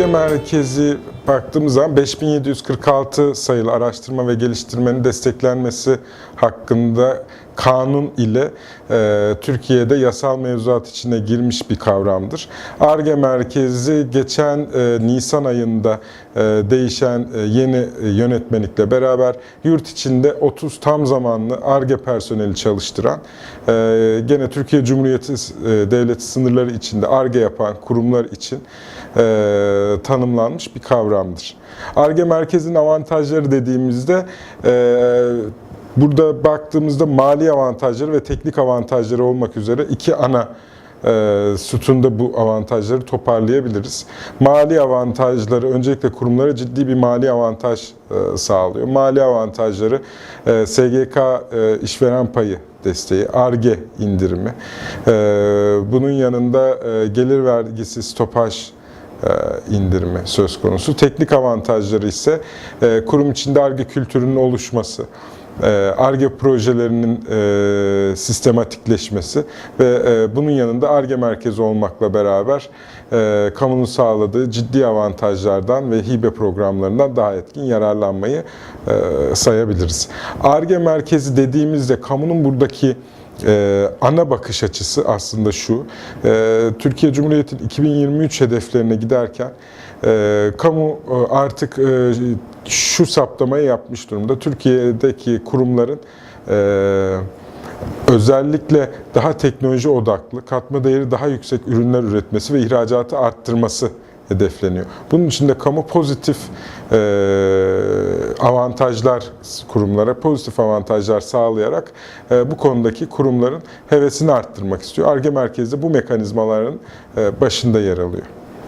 ARGE merkezi baktığımız zaman 5746 sayılı araştırma ve geliştirmenin desteklenmesi hakkında kanun ile e, Türkiye'de yasal mevzuat içine girmiş bir kavramdır. ARGE merkezi geçen e, Nisan ayında e, değişen e, yeni e, yönetmelikle beraber yurt içinde 30 tam zamanlı ARGE personeli çalıştıran, e, gene Türkiye Cumhuriyeti e, Devleti sınırları içinde ARGE yapan kurumlar için e, tanımlanmış bir kavramdır. ARGE merkezinin avantajları dediğimizde e, Burada baktığımızda mali avantajları ve teknik avantajları olmak üzere iki ana e, sütunda bu avantajları toparlayabiliriz. Mali avantajları öncelikle kurumlara ciddi bir mali avantaj e, sağlıyor. Mali avantajları e, SGK e, işveren payı desteği, ARGE indirimi. E, bunun yanında e, gelir vergisi stopaj e, indirimi söz konusu. Teknik avantajları ise e, kurum içinde ARGE kültürünün oluşması. ARGE projelerinin e, sistematikleşmesi ve e, bunun yanında ARGE merkezi olmakla beraber e, kamunun sağladığı ciddi avantajlardan ve hibe programlarından daha etkin yararlanmayı e, sayabiliriz. ARGE merkezi dediğimizde kamunun buradaki ee, ana bakış açısı aslında şu, e, Türkiye Cumhuriyeti'nin 2023 hedeflerine giderken e, kamu e, artık e, şu saptamayı yapmış durumda. Türkiye'deki kurumların e, özellikle daha teknoloji odaklı, katma değeri daha yüksek ürünler üretmesi ve ihracatı arttırması hedefleniyor. Bunun için de kamu pozitif e, avantajlar kurumlara, pozitif avantajlar sağlayarak e, bu konudaki kurumların hevesini arttırmak istiyor. ARGE merkezi bu mekanizmaların e, başında yer alıyor.